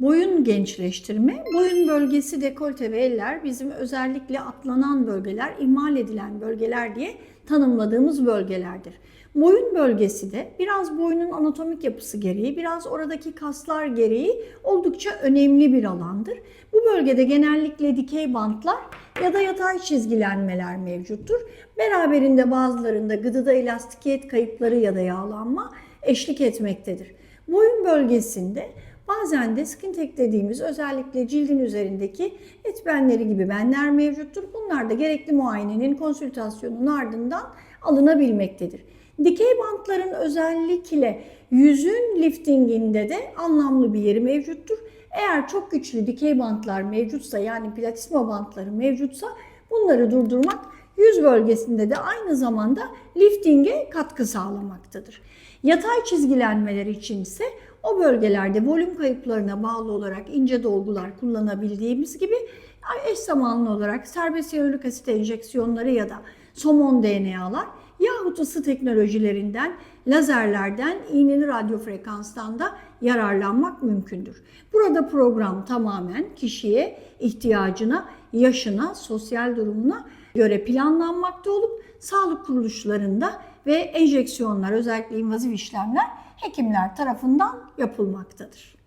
Boyun gençleştirme, boyun bölgesi dekolte ve eller bizim özellikle atlanan bölgeler, ihmal edilen bölgeler diye tanımladığımız bölgelerdir. Boyun bölgesi de biraz boynun anatomik yapısı gereği, biraz oradaki kaslar gereği oldukça önemli bir alandır. Bu bölgede genellikle dikey bantlar ya da yatay çizgilenmeler mevcuttur. Beraberinde bazılarında gıdıda elastikiyet kayıpları ya da yağlanma eşlik etmektedir. Boyun bölgesinde Bazen de skin tag dediğimiz özellikle cildin üzerindeki et benleri gibi benler mevcuttur. Bunlar da gerekli muayenenin konsültasyonun ardından alınabilmektedir. Dikey bantların özellikle yüzün liftinginde de anlamlı bir yeri mevcuttur. Eğer çok güçlü dikey bantlar mevcutsa yani platisma bantları mevcutsa bunları durdurmak yüz bölgesinde de aynı zamanda liftinge katkı sağlamaktadır. Yatay çizgilenmeler için ise o bölgelerde volüm kayıplarına bağlı olarak ince dolgular kullanabildiğimiz gibi eş zamanlı olarak serbest hyaluronik asit enjeksiyonları ya da somon DNA'lar yahut ısı teknolojilerinden, lazerlerden, iğneli radyo frekanstan da yararlanmak mümkündür. Burada program tamamen kişiye, ihtiyacına, yaşına, sosyal durumuna göre planlanmakta olup sağlık kuruluşlarında ve enjeksiyonlar özellikle invazif işlemler hekimler tarafından yapılmaktadır.